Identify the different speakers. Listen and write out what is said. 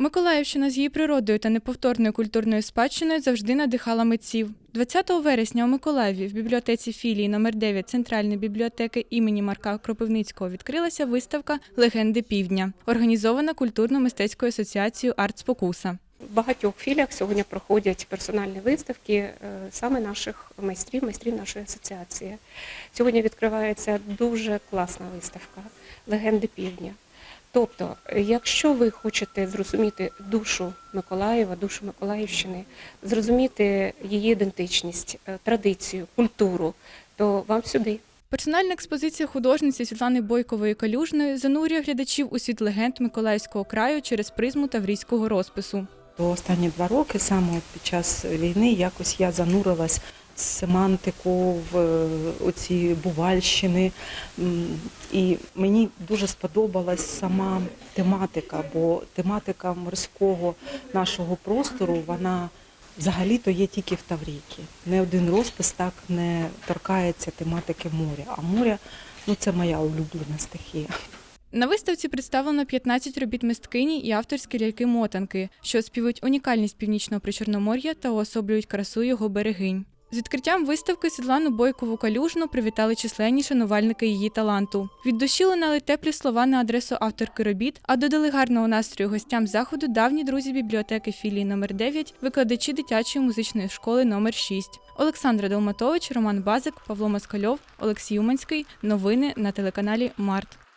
Speaker 1: Миколаївщина з її природою та неповторною культурною спадщиною завжди надихала митців. 20 вересня у Миколаєві в бібліотеці філії номер 9 Центральної бібліотеки імені Марка Кропивницького відкрилася виставка Легенди Півдня, організована культурно-мистецькою асоціацією Арт Спокуса.
Speaker 2: В багатьох філіях сьогодні проходять персональні виставки е, саме наших майстрів, майстрів нашої асоціації. Сьогодні відкривається дуже класна виставка Легенди Півдня. Тобто, якщо ви хочете зрозуміти душу Миколаєва, душу Миколаївщини, зрозуміти її ідентичність, е, традицію, культуру, то вам сюди.
Speaker 1: Персональна експозиція художниці Світлани Бойкової Калюжної занурює глядачів у світ легенд Миколаївського краю через призму таврійського розпису.
Speaker 3: То останні два роки, саме під час війни, якось я занурилась семантику, в е, оці бувальщини. І мені дуже сподобалась сама тематика, бо тематика морського нашого простору, вона взагалі-то є тільки в Таврійці. Не один розпис так не торкається тематики моря. А море ну, це моя улюблена стихія.
Speaker 1: На виставці представлено 15 робіт мисткині і авторські ляльки-мотанки, що співають унікальність північного причорномор'я та уособлюють красу його берегинь. З відкриттям виставки Світлану Бойкову Калюжну привітали численні шанувальники її таланту. Від душі лунали теплі слова на адресу авторки робіт, а додали гарного настрою гостям заходу давні друзі бібліотеки філії номер 9 викладачі дитячої музичної школи номер 6 Олександра Долматович, Роман Базик, Павло Москальов, Олексій Уманський. Новини на телеканалі Март.